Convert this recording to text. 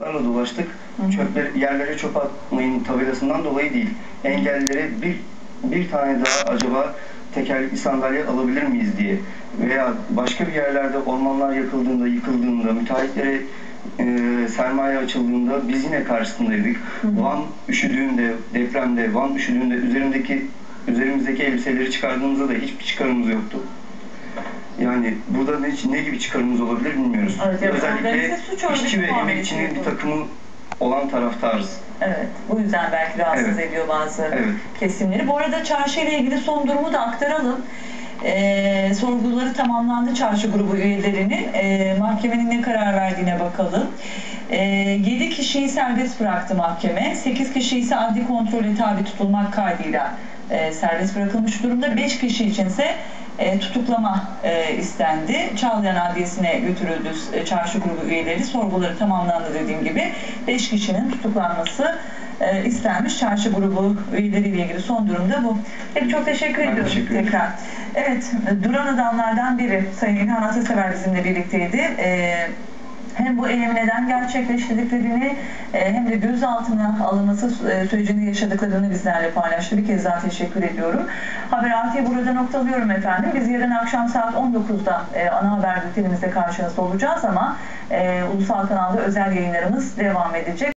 Larla dolaştık. Çöpleri, yerlere çöp atmayın tabelasından dolayı değil. Engellilere bir bir tane daha acaba tekerlekli sandalye alabilir miyiz diye veya başka bir yerlerde ormanlar yakıldığında, yıkıldığında, müteahhitlere e, sermaye açıldığında biz yine karşısındaydık. Van üşüdüğünde, depremde, Van üşüdüğünde üzerindeki üzerimizdeki elbiseleri çıkardığımızda da hiçbir çıkarımız yoktu. Yani burada ne, ne gibi çıkarımız olabilir bilmiyoruz. Evet, evet. Özellikle suç işçi ve emekçinin bir takımı olan taraftarız. Evet, bu yüzden belki rahatsız Evet. ediyor bazı Evet. kesimleri. Bu arada çarşı ile ilgili son durumu da aktaralım. Ee, sorguları tamamlandı çarşı grubu üyelerinin. Ee, mahkemenin ne karar verdiğine bakalım. Ee, 7 kişiyi serbest bıraktı mahkeme. 8 kişi ise adli kontrole tabi tutulmak kaydıyla e, serbest bırakılmış durumda. 5 kişi içinse e, tutuklama e, istendi. Çağlayan Adliyesi'ne götürüldü e, çarşı grubu üyeleri. Sorguları tamamlandı dediğim gibi. 5 kişinin tutuklanması e, istenmiş. Çarşı grubu üyeleriyle ilgili son durumda bu. Hep çok teşekkür Ben ediyorum teşekkür ederim. tekrar. Evet, duran adamlardan biri Sayın İlhan Atasever bizimle birlikteydi. E, hem bu eylemi neden gerçekleştirdiklerini e, hem de gözaltına alınması e, sürecini yaşadıklarını bizlerle paylaştı. Bir kez daha teşekkür ediyorum. Haber Ati'yi burada noktalıyorum efendim. Biz yarın akşam saat 19'da e, ana haber bültenimizde karşınızda olacağız ama ulusal kanalda özel yayınlarımız devam edecek.